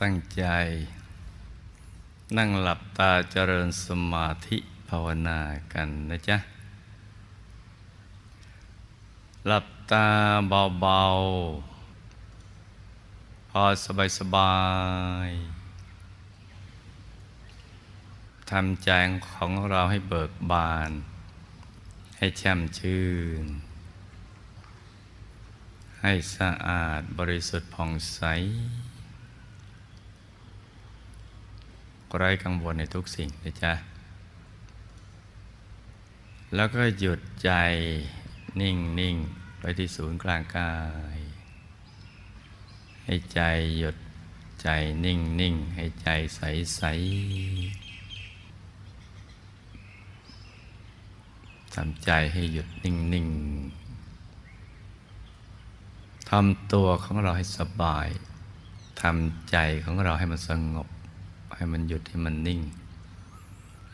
ตั้งใจ นั่งหลับตาเจริญสมาธิภาวนากันนะจ๊ะ หลับตาเบาๆ พอสบายๆทำใจของเราให้เบิกบาน ให้แช่มชื่น ให้สะอาดบริสุทธิ์ผ่องใส ไร้กังวลในทุกสิ่งนะจ๊ะ แล้วก็หยุดใจนิ่งนิ่งไปที่ศูนย์กลางกาย ให้ใจหยุดใจนิ่งนิ่งให้ใจใสใสทำใจให้หยุดนิ่งนิ่งทำตัวของเราให้สบาย ทำใจของเราให้มันสงบ ให้มันหยุดให้มันนิ่ง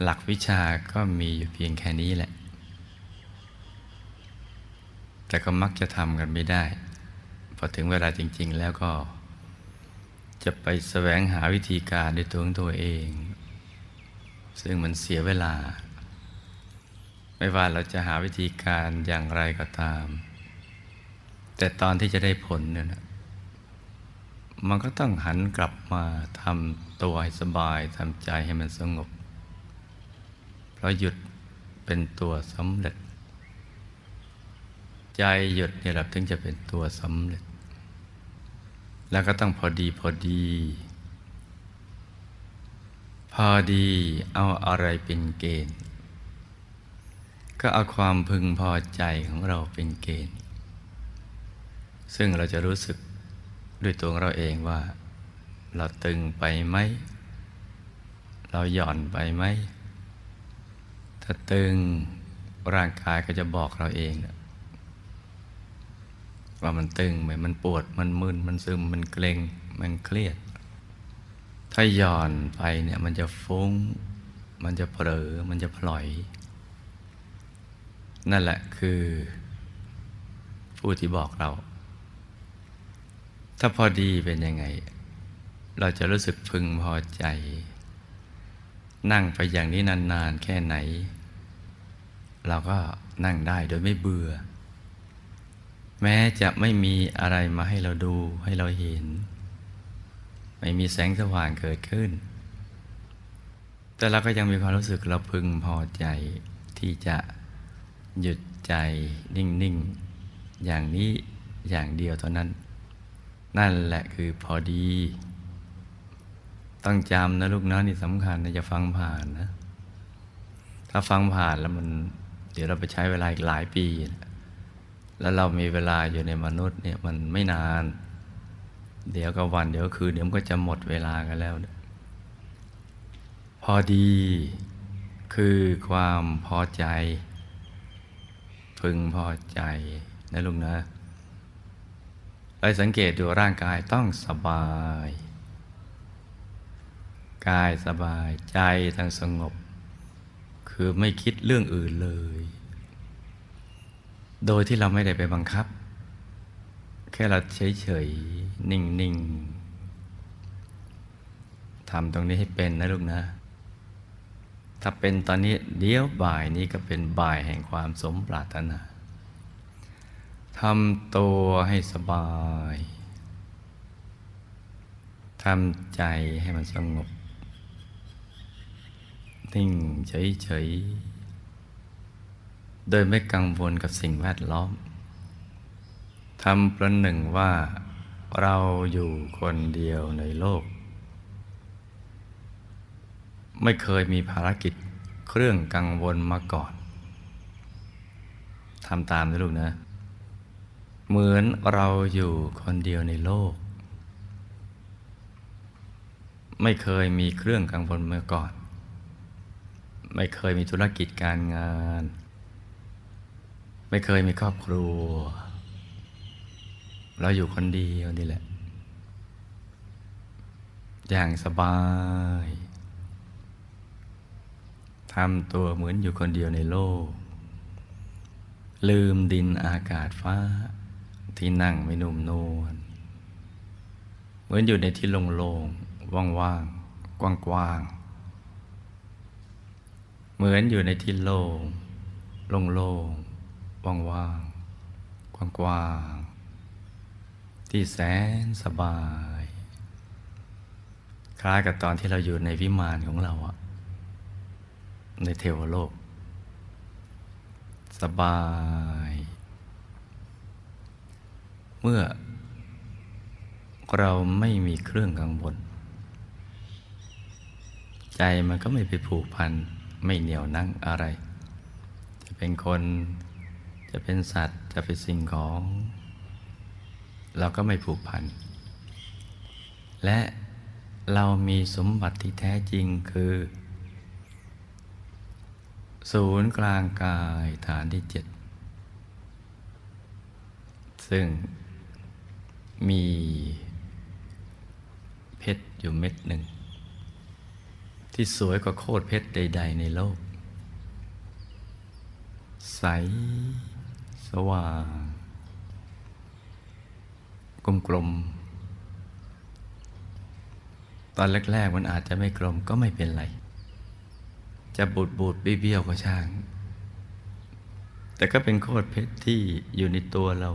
หลักวิชาก็มีอยู่เพียงแค่นี้แหละ แต่ก็มักจะทำกันไม่ได้ พอถึงเวลาจริง ๆ แล้วก็ จะไปแสวงหาวิธีการด้วยตัวของตัวเอง ซึ่งมันเสียเวลา ไม่ว่าเราจะหาวิธีการอย่างไรก็ตาม แต่ตอนที่จะได้ผลเนี่ยนะ มันก็ต้องหันกลับมาทำตัวให้สบายทำใจให้มันสงบ เพราะหยุดเป็นตัวสำเร็จ ใจหยุดเนี่ยเราถึงจะเป็นตัวสำเร็จ แล้วก็ต้องพอดีพอดี พอดีเอาอะไรเป็นเกณฑ์ ก็เอาความพึงพอใจของเราเป็นเกณฑ์ ซึ่งเราจะรู้สึก ด้วยตัวเราเองว่า เราตึงไปไหม เราหย่อนไปไหม ถ้าตึงร่างกายก็จะบอกเราเอง ว่ามันตึงไหมมันปวดมันมึนมันซึมมันเกร็ง มันเครียด ถ้าหย่อนไปเนี่ยมันจะฟุ้ง มันจะเผลอมันจะพลอย นั่นแหละคือผู้ที่บอกเรา ถ้าพอดีเป็นยังไง เราจะรู้สึกพึงพอใจ นั่งไปอย่างนี้นานๆแค่ไหน เราก็นั่งได้โดยไม่เบื่อ แม้จะไม่มีอะไรมาให้เราดูให้เราเห็น ไม่มีแสงสว่างเกิดขึ้น แต่เราก็ยังมีความรู้สึกเราพึงพอใจ ที่จะหยุดใจนิ่ง ๆ อย่างนี้อย่างเดียวเท่านั้น นั่นแหละคือพอดี ต้องจำนะลูกนะนี่สำคัญนะจะฟังผ่านนะ ถ้าฟังผ่านแล้วมัน เดี๋ยวเราไปใช้เวลาอีกหลายปีนะแล้วเรามีเวลาอยู่ในมนุษย์เนี่ยมันไม่นาน เดี๋ยวก็วัน เดี๋ยวคืนเดี๋ยวมันก็จะหมดเวลากันแล้ว พอดีคือความพอใจ พึงพอใจนะลุงนะ ไปสังเกตดูร่างกายต้องสบาย กายสบายใจทั้งสงบ คือไม่คิดเรื่องอื่นเลย โดยที่เราไม่ได้ไปบังคับ แค่เราเฉยๆ นิ่งๆทำตรงนี้ให้เป็นนะลูกนะถ้าเป็นตอนนี้เดี๋ยวบ่ายนี้ก็เป็นบ่ายแห่งความสมปรารถนา ทำตัวให้สบาย ทำใจให้มันสงบ นิ่งเฉยๆ โดยไม่กังวลกับสิ่งแวดล้อม ทำประหนึ่งว่าเราอยู่คนเดียวในโลก ไม่เคยมีภารกิจเครื่องกังวลมาก่อนทำตามนะลูกนะ เหมือนเราอยู่คนเดียวในโลก ไม่เคยมีเครื่องกังวลมาก่อน ไม่เคยมีธุรกิจการงาน ไม่เคยมีครอบครัว เราอยู่คนเดียวนี่แหละ อย่างสบายทำตัวเหมือนอยู่คนเดียวในโลก ลืมดินอากาศฟ้า ที่นั่งไม่นุ่มนวลเหมือนอยู่ในที่โล่งๆว่างๆ กว้างๆ เหมือนอยู่ในที่โล่งโล่งๆว่างๆ กว้างๆ ที่แสนสบาย คล้ายกับตอนที่เราอยู่ในวิมานของเราอะในเทวโลก สบาย เมื่อเราไม่มีเครื่องกังวลใจมันก็ไม่ไปผูกพัน ไม่เหนียวนั่งอะไร จะเป็นคนจะเป็นสัตว์จะเป็นสิ่งของ เราก็ไม่ผูกพัน และเรามีสมบัติที่แท้จริงคือ ศูนย์กลางกายฐานที่เจ็ดซึ่ง มีเพชรอยู่เม็ดหนึ่ง ที่สวยกว่าโคตรเพชรใด ๆ ในโลก ใส สว่าง กลมๆตอนแรก ๆ มันอาจจะไม่กลมก็ไม่เป็นไร จะบูดบูดๆเบี้ยวๆก็ช่าง แต่ก็เป็นโคตรเพชรที่อยู่ในตัวเรา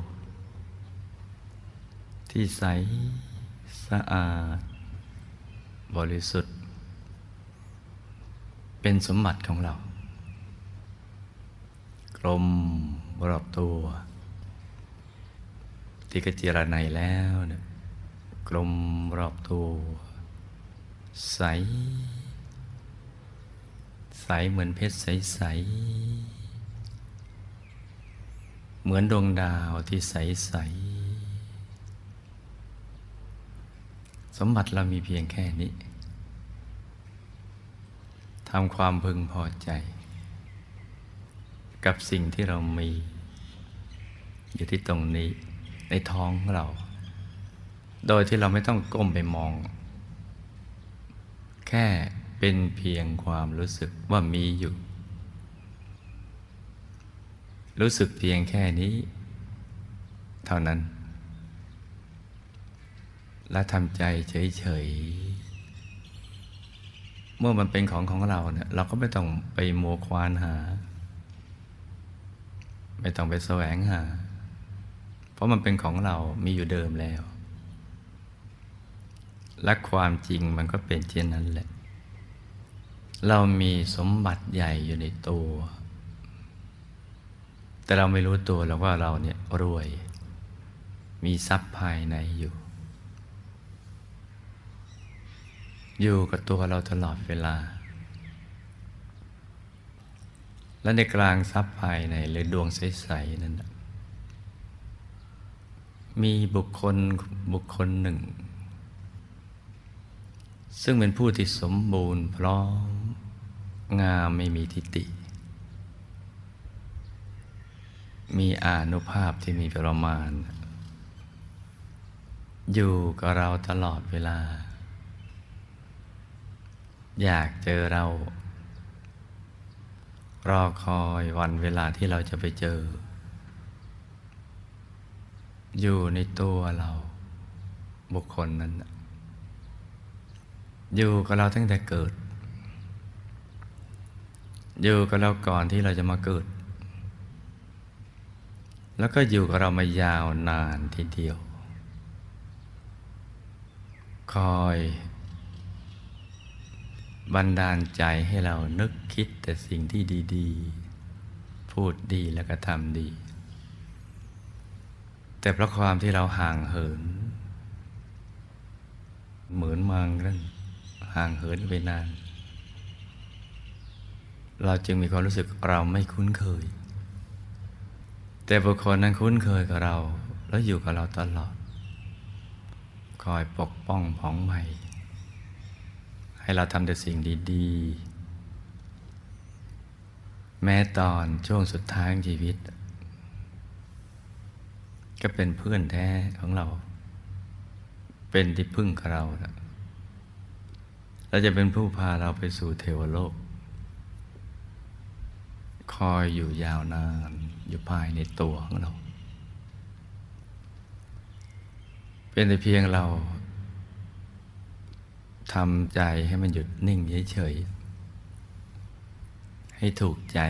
ที่ใสสะอาด บริสุทธิ์ เป็นสมบัติของเรา กลมรอบตัว ที่กระเจรในแล้วเนี่ยกลมรอบตัว ใส ใสเหมือนเพชรใสๆเหมือนดวงดาวที่ใสๆส มบัติเรามีเพียงแค่นี้ทำความพึงพอใจ กับสิ่งที่เรามี อยู่ที่ตรงนี้ในท้องของเรา โดยที่เราไม่ต้องก้มไปมอง แค่เป็นเพียงความรู้สึกว่ามีอยู่ รู้สึกเพียงแค่นี้ เท่านั้น และทำใจเฉยๆ เมื่อมันเป็นของของเราเนี่ยเราก็ไม่ต้องไปมัวควานหา ไม่ต้องไปแสวงหา เพราะมันเป็นของเรามีอยู่เดิมแล้ว และความจริงมันก็เป็นเช่นนั้นแหละ เรามีสมบัติใหญ่อยู่ในตัว แต่เราไม่รู้ตัวเราว่าเราเนี่ยรวย มีทรัพย์ภายในอยู่ อยู่กับตัวเราตลอดเวลา และในกลางทรัพย์ภายในหรือดวงใส ๆ นั้นมีบุคคลบุคคลหนึ่ง ซึ่งเป็นผู้ที่สมบูรณ์พร้อม งามไม่มีทิฏฐิมีอานุภาพที่มีประมาณ อยู่กับเราตลอดเวลา อยากเจอเรา รอคอยวันเวลาที่เราจะไปเจอ อยู่ในตัวเรา บุคคลนั้น อยู่กับเราตั้งแต่เกิด อยู่กับเราก่อนที่เราจะมาเกิด แล้วก็อยู่กับเรามายาวนานทีเดียว คอย บันดาลใจให้เรานึกคิดแต่สิ่งที่ดี ๆ พูดดีแล้วก็ทำดี แต่เพราะความที่เราห่างเหิน เหมือนมังเรื่องห่างเหินไปนาน เราจึงมีความรู้สึกเราไม่คุ้นเคย แต่บุคคลนั้นคุ้นเคยกับเรา แล้วอยู่กับเราตลอด คอยปกป้องผ่องใหม่ ให้เราทำแต่สิ่งดีๆ แม้ตอนช่วงสุดท้ายของชีวิต ก็เป็นเพื่อนแท้ของเรา เป็นที่พึ่งกับเรานะเราจะเป็นผู้พาเราไปสู่เทวโลก คอยอยู่ยาวนานอยู่ภายในตัวของเรา เป็นแต่เพียงเรา ทำใจให้มันหยุดนิ่งเฉยๆให้ถูกใจ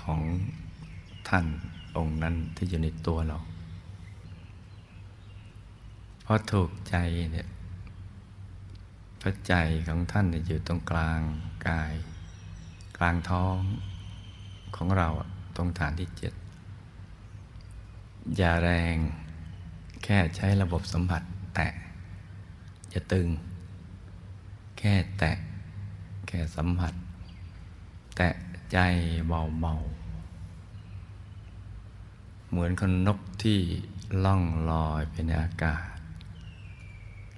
ของท่านองค์นั้นที่อยู่ในตัวเราพอถูกใจเนี่ยพระใจของท่านอยู่ตรงกลางกาย กลางท้องของเราตรงฐานที่เจ็ดอย่าแรงแค่ใช้ระบบสัมผัสแตะอย่าตึง ค่แตะ แค่สัมผัส แตะใจเบาๆ เหมือนคนนกที่ล่องลอยไปในอากาศ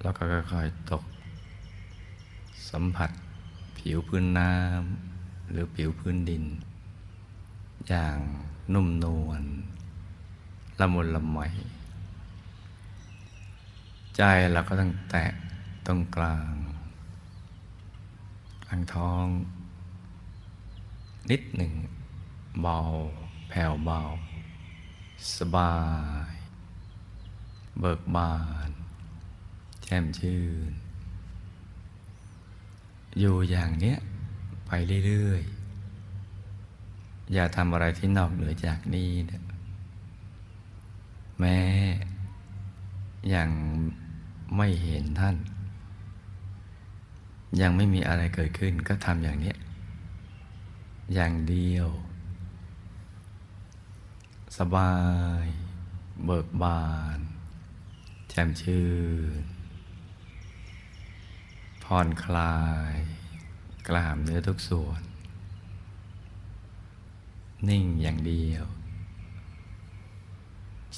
แล้วก็ค่อยๆตก สัมผัสผิวพื้นน้ำหรือผิวพื้นดิน อย่างนุ่มนวลละมุนละไมใจเราก็ต้องแตะตรงกลาง กลางท้อง นิดหนึ่ง เบา แผ่วเบา สบาย เบิกบาน แช่มชื่น อยู่อย่างเนี้ย ไปเรื่อยๆ อย่าทำอะไรที่นอกเหนือจากนี้นี่ยแม้ยังไม่เห็นท่าน ยังไม่มีอะไรเกิดขึ้นก็ทำอย่างนี้ อย่างเดียว สบาย เบิกบานแจ่มชื่นผ่อนคลาย กล้ามเนื้อทุกส่วน นิ่งอย่างเดียว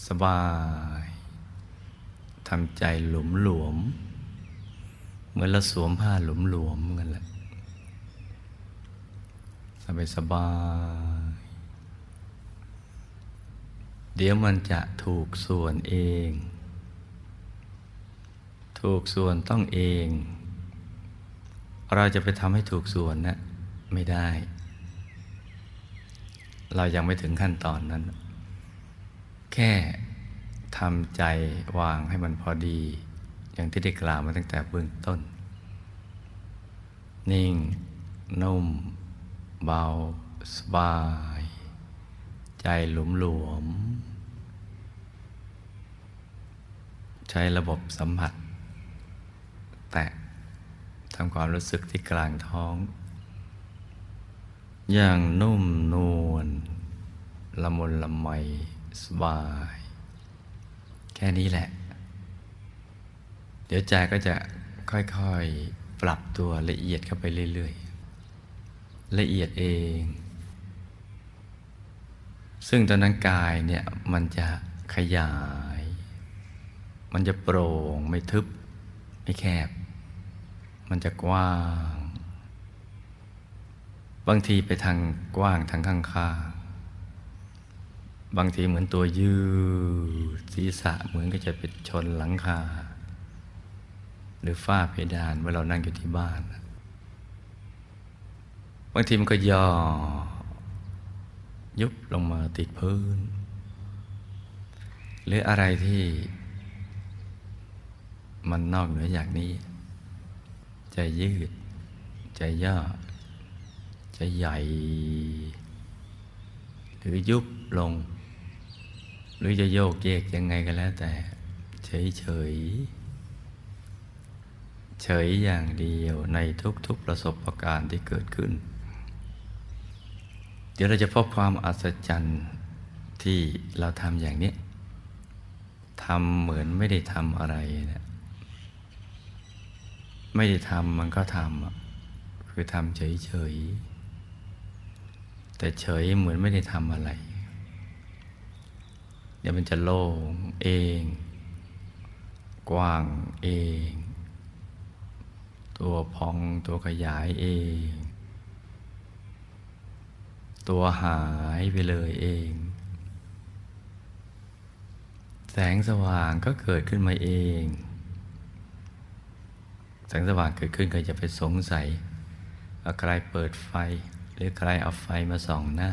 สบายทำใจหลุมหลวม เหมือนเราสวมผ้าหลุมหลวมกันแหละสบายสบาย เดี๋ยวมันจะถูกส่วนเอง ถูกส่วนต้องเอง เราจะไปทำให้ถูกส่วนนะไม่ได้ เรายังไม่ถึงขั้นตอนนั้น แค่ทำใจวางให้มันพอดี อย่างที่ได้กล่าวมาตั้งแต่เบื้องต้น นิ่ง นุ่ม เบา สบาย ใจหลุมหลวม ใช้ระบบสัมผัส แตะทำความรู้สึกที่กลางท้อง อย่างนุ่มนวลละมุนละไมสบาย แค่นี้แหละ ดี๋ยวใจก็จะค่อยๆปรับตัวละเอียดเข้าไปเรื่อยๆ ละเอียดเอง ซึ่งตอนนั้นกายเนี่ยมันจะขยาย มันจะโปร่งไม่ทึบ ไม่แคบ มันจะกว้าง บางทีไปทางกว้างทางข้างๆบางทีเหมือนตัวยืดศีรษะเหมือนก็จะไปชนหลังคา หรือฝ้าเพดานเมื่อเรานั่งอยู่ที่บ้านบางทีมันก็ย่อ ยุบลงมาติดพื้น หรืออะไรที่มันนอกเหนือจากนี้จะยืดจะย่อจะใหญ่ หรือยุบลง หรือจะโยกเยกยังไงก็แล้วแต่ เฉยเฉย เฉยอย่างเดียวในทุกๆประสบการณ์ที่เกิดขึ้น เดี๋ยวเราจะพบความอัศจรรย์ที่เราทำอย่างนี้ทำเหมือนไม่ได้ทำอะไรนะไม่ได้ทำมันก็ทำคือทำเฉยๆ แต่เฉยเหมือนไม่ได้ทำอะไร เดี๋ยวมันจะโล่งเอง กว้างเอง ตัวพองตัวขยายเอง ตัวหายไปเลยเอง แสงสว่างก็เกิดขึ้นมาเอง แสงสว่างเกิดขึ้นก็จะไปสงสัยว่าใครเปิดไฟ หรือใครเอาไฟมาส่องหน้า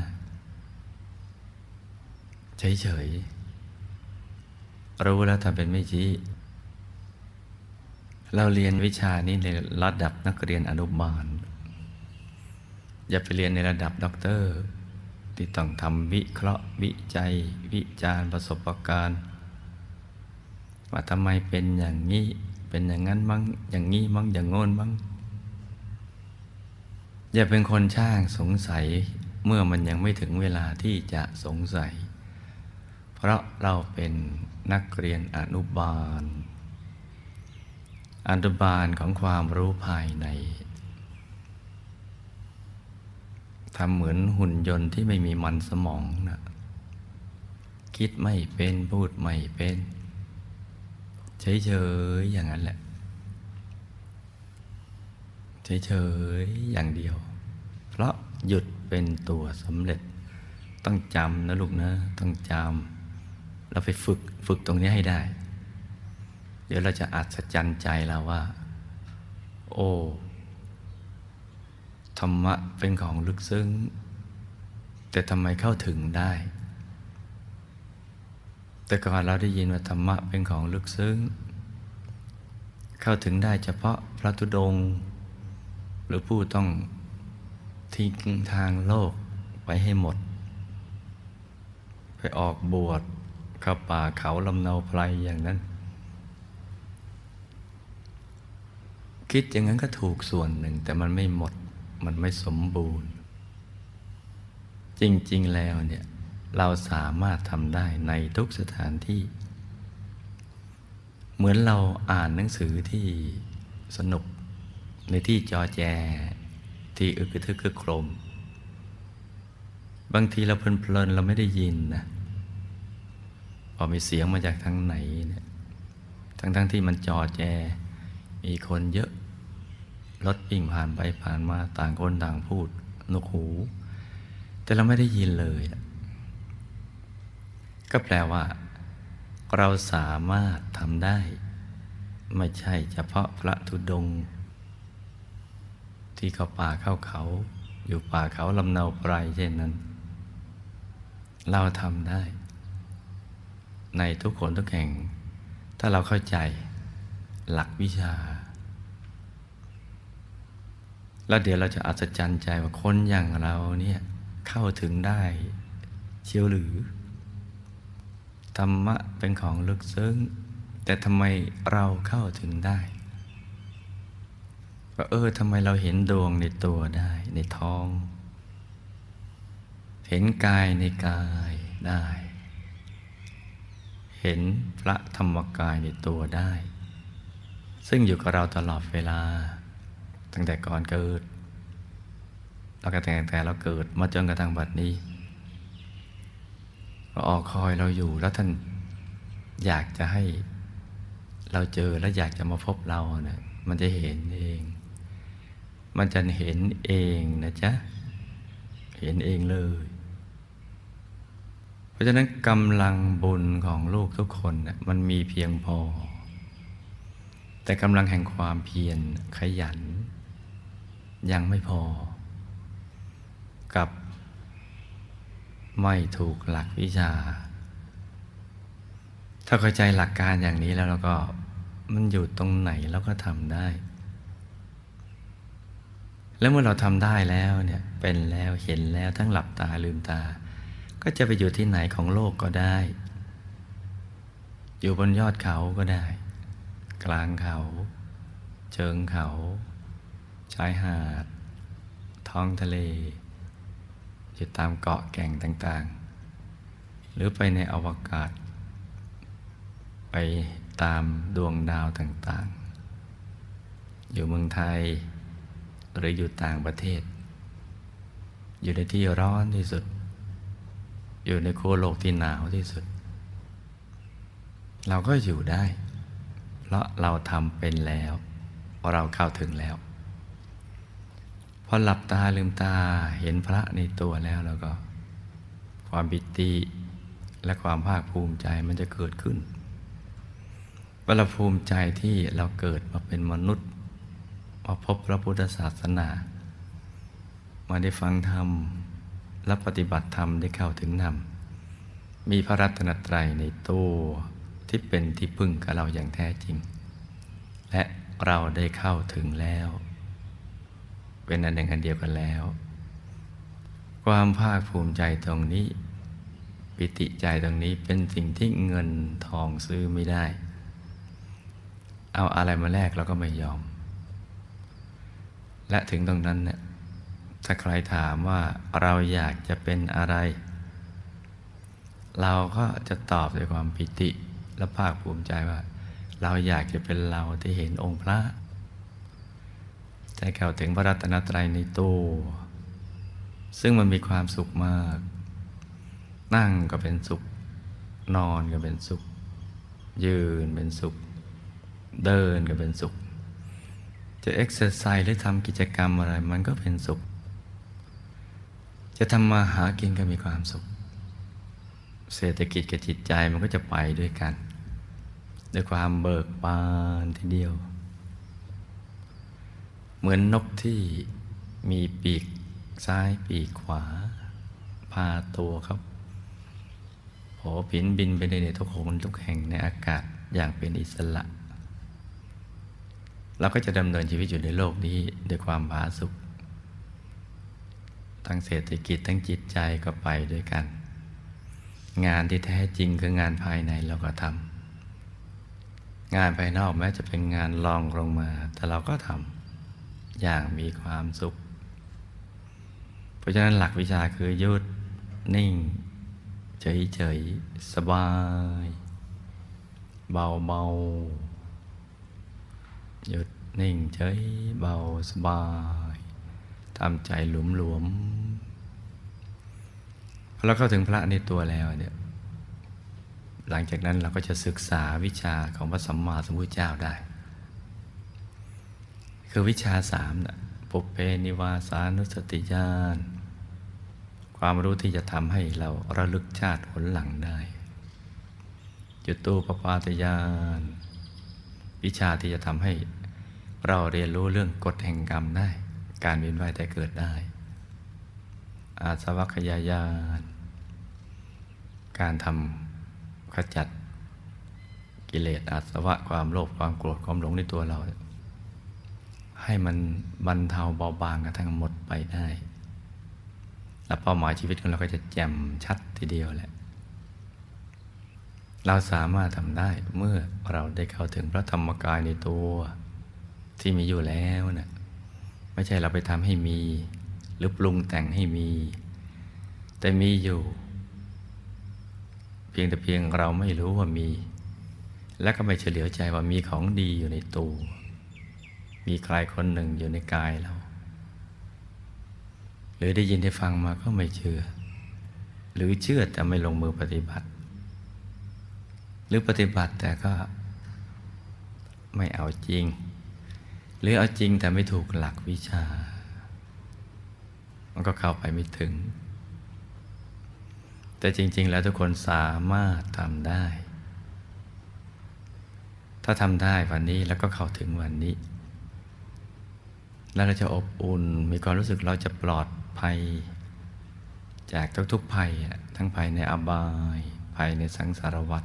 เฉยๆรู้แล้วทำเป็นไม่ชี้ เราเรียนวิชานี้ในระดับนักเรียนอนุบาล อย่าไปเรียนในระดับด็อกเตอร์ ที่ต้องทำวิเคราะห์วิจัย วิจารณ์ประสบการณ์ว่าทำไมเป็นอย่างนี้ เป็นอย่างนั้นมั้งอย่างนี้มั้งอย่างโน้นมั้งอย่าเป็นคนช่างสงสัยเมื่อมันยังไม่ถึงเวลาที่จะสงสัย เพราะเราเป็นนักเรียนอนุบาล อนุบาลของความรู้ภายในทำเหมือนหุ่นยนต์ที่ไม่มีมันสมองนะคิดไม่เป็นพูดไม่เป็น เฉยๆอย่างนั้นแหละ เฉยๆอย่างเดียว เพราะหยุดเป็นตัวสำเร็จ ต้องจำนะลูกนะ ต้องจำเราไปฝึกฝึกตรงนี้ให้ได้ เดี๋ยวเราจะอัศจรรย์ใจเราว่า โอ้ ธรรมะเป็นของลึกซึ้ง แต่ทำไมเข้าถึงได้ แต่ก่อนเราได้ยินว่าธรรมะเป็นของลึกซึ้ง เข้าถึงได้เฉพาะพระธุดง หรือผู้ต้องทิ้งทางโลกไปให้หมด ไปออกบวชเข้าป่าเขาลำเนาไพรอย่างนั้น คิดอย่างนั้นก็ถูกส่วนหนึ่ง แต่มันไม่หมดมันไม่สมบูรณ์ จริง ๆ แล้วเนี่ยเราสามารถทำได้ในทุกสถานที่ เหมือนเราอ่านหนังสือที่สนุก ในที่จอแจ ที่อึกทึกคึกโครม บางทีเราเพลินๆเราไม่ได้ยินนะพอมีเสียงมาจากทางไหนเนี่ยทั้งๆทที่มันจอแจ มีคนเยอะ รถวิ่งผ่านไปผ่านมาต่างคนต่างพูดนกหู แต่เราไม่ได้ยินเลย ก็แปลว่า เราสามารถทำได้ ไม่ใช่เฉพาะพระธุดง ที่เขาป่าเข้าเขา อยู่ป่าเขาลำเนาไพรเช่นนั้น เราทำได้ ในทุกคนทุกแห่ง ถ้าเราเข้าใจหลักวิชา แล้วเดี๋ยวเราจะอัศจรรย์ใจว่าคนอย่างเราเนี่ยเข้าถึงได้ เชียวหรือ ธรรมะเป็นของลึกซึ้ง แต่ทำไมเราเข้าถึงได้ว่าเออทำไมเราเห็นดวงในตัวได้ในท้อง เห็นกายในกายได้ เห็นพระธรรมกายในตัวได้ ซึ่งอยู่กับเราตลอดเวลา ตั้งแต่ก่อนเกิดแล้วก็แต่แต่เราเกิดมาจนกระทั่งบัดนี้ก็ออกคอยเราอยู่แล้วท่านอยากจะให้เราเจอและอยากจะมาพบเราเนะี่ยมันจะเห็นเอง มันจะเห็นเองนะจ๊ะ เห็นเองเลย เพราะฉะนั้นกำลังบุญของลูกทุกคนนะมันมีเพียงพอ แต่กำลังแห่งความเพียรขยัน ยังไม่พอ กับไม่ถูกหลักวิชา ถ้าเข้าใจหลักการอย่างนี้แล้วเราก็มันอยู่ตรงไหนเราก็ทำได้ แล้วเมื่อเราทำได้แล้วเนี่ยเป็นแล้วเห็นแล้วทั้งหลับตาลืมตา ก็จะไปอยู่ที่ไหนของโลกก็ได้ อยู่บนยอดเขาก็ได้ กลางเขา เชิงเขาายหาด ท้องทะเล อยู่ตามเกาะแก่งต่างๆ หรือไปในอวกาศ ไปตามดวงดาวต่างๆ อยู่เมืองไทย หรืออยู่ต่างประเทศ อยู่ในที่ร้อนที่สุด อยู่ในขั้วโลกที่หนาวที่สุด เราก็อยู่ได้ เพราะเราทำเป็นแล้วเพราะเราเข้าถึงแล้ว พอหลับตาลืมตาเห็นพระในตัวแล้วแล้วก็ ความปิติและความภาคภูมิใจมันจะเกิดขึ้นว่าเราภูมิใจที่เราเกิดมาเป็นมนุษย์มาพบพระพุทธศาสนา มาได้ฟังธรรมและปฏิบัติธรรมได้เข้าถึงธรรมมีพระรัตนตรัยในตัวที่เป็นที่พึ่งกับเราอย่างแท้จริง และเราได้เข้าถึงแล้ว เป็นอันหนึ่งอันเดียวกันแล้ว ความภาคภูมิใจตรงนี้ ปิติใจตรงนี้เป็นสิ่งที่เงินทองซื้อไม่ได้ เอาอะไรมาแลกเราก็ไม่ยอม และถึงตรงนั้นเนี่ยถ้าใครถามว่าเราอยากจะเป็นอะไร เราก็จะตอบด้วยความปิติและภาคภูมิใจว่า เราอยากจะเป็นเราที่เห็นองค์พระ ใจเข้าถึงพระรัตนตรัยในตัวซึ่งมันมีความสุขมาก นั่งก็เป็นสุข นอนก็เป็นสุข ยืนเป็นสุข เดินก็เป็นสุข จะเอ็กซ์ไซส์หรือทำกิจกรรมอะไรมันก็เป็นสุข จะทำมาหากินก็มีความสุข เศรษฐกิจกับจิตใจมันก็จะไปด้วยกัน ด้วยความเบิกบานทีเดียว เหมือนนกที่มีปีกซ้ายปีกขวา พาตัวครับโผผินบินไปในทุกคนทุกแห่งในอากาศอย่างเป็นอิสระ เราก็จะดำเนินชีวิตอยู่ในโลกนี้ด้วยความผาสุกทั้งเศรษฐกิจทั้งจิตใจก็ไปด้วยกัน งานที่แท้จริงคืองานภายในเราก็ทำงานภายนอกแม้จะเป็นงานลองลงมา แต่เราก็ทำ อย่างมีความสุข เพราะฉะนั้นหลักวิชาคือยุดนิ่ง เฉยๆสบาย เบาเบาหยุดนิ่งเฉยเบาสบายทำใจหลวมหลวมๆพอเราเข้าถึงพระในตัวแล้วเนี่ยหลังจากนั้นเราก็จะศึกษาวิชาของพระสัมมาสัมพุทธเจ้าได้ คือวิชาสามนะปุเพนิวาสานุสติญาณความรู้ที่จะทำให้เราระลึกชาติผลหลังได้ จุตูปปาตญาณวิชาที่จะทำให้เราเรียนรู้เรื่องกฎแห่งกรรมได้ การเวียนว่ายแต่เกิดได้ อาสวัคยายานการทำขจัดกิเลสอาสวะความโลภความโกรธความหลงในตัวเรา ให้มันบรรเทาเบาบางกระทั่งหมดไปได้ และเป้าหมายชีวิตของเราก็จะแจ่มชัดทีเดียวแหละ เราสามารถทำได้เมื่อเราได้เข้าถึงพระธรรมกายในตัวที่มีอยู่แล้วนะ่ะไม่ใช่เราไปทำให้มี หรือปรุงแต่งให้มี แต่มีอยู่ เพียงแต่เพียงเราไม่รู้ว่ามี และก็ไม่เฉลียวใจว่ามีของดีอยู่ในตัว มีใครคนหนึ่งอยู่ในกายเรา หรือได้ยินได้ฟังมาก็ไม่เชื่อ หรือเชื่อแต่ไม่ลงมือปฏิบัติ หรือปฏิบัติแต่ก็ไม่เอาจริง หรือเอาจริงแต่ไม่ถูกหลักวิชา มันก็เข้าไปไม่ถึง แต่จริง ๆ แล้วทุกคนสามารถทำได้ ถ้าทำได้วันนี้แล้วก็เข้าถึงวันนี้ แล้วเราจะอบอุ่น มีความรู้สึกเราจะปลอดภัย จากทุกๆภัย ทั้งภัยในอบาย ภัยในสังสารวัฏ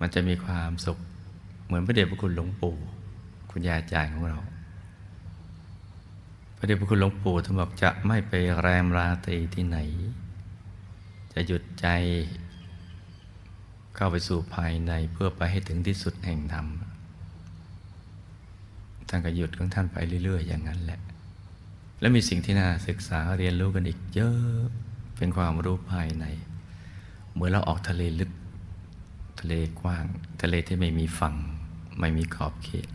มันจะมีความสุข เหมือนพระเดชพระคุณหลวงปู่ คุณยายอาจารย์ของเรา พระเดชพระคุณหลวงปู่ท่านบอกจะไม่ไปแรมราตรีที่ไหน จะหยุดใจ เข้าไปสู่ภายในเพื่อไปให้ถึงที่สุดแห่งธรรม ท่านก็หยุดของท่านไปเรื่อย ๆ อย่างนั้นแหละ และมีสิ่งที่น่าศึกษาเรียนรู้กันอีกเยอะเป็นความรู้ภายใน เหมือนเราออกทะเลลึก ทะเลกว้าง ทะเลที่ไม่มีฝั่ง ไม่มีขอบเขต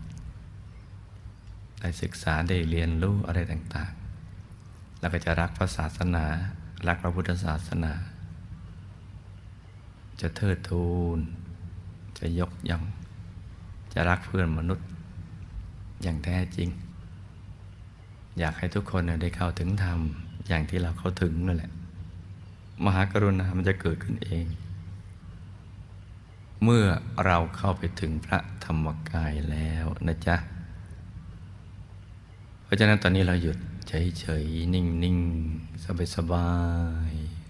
ได้ศึกษาได้เรียนรู้อะไรต่างๆ แล้วก็จะรักพระศาสนา รักพระพุทธศาสนา จะเทิดทูน จะยกย่อง จะรักเพื่อนมนุษย์ อย่างแท้จริง อยากให้ทุกคนได้เข้าถึงธรรม อย่างที่เราเข้าถึงนั่นแหละ มหากรุณามันจะเกิดขึ้นเอง เมื่อเราเข้าไปถึงพระธรรมกายแล้วนะจ๊ะ เพราะฉะนั้นตอนนี้เราหยุดเฉยๆ นิ่งๆ สบายๆ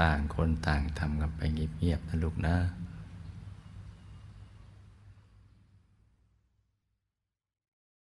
ต่างคนต่างทำกันไปเงียบๆนะลูกนะ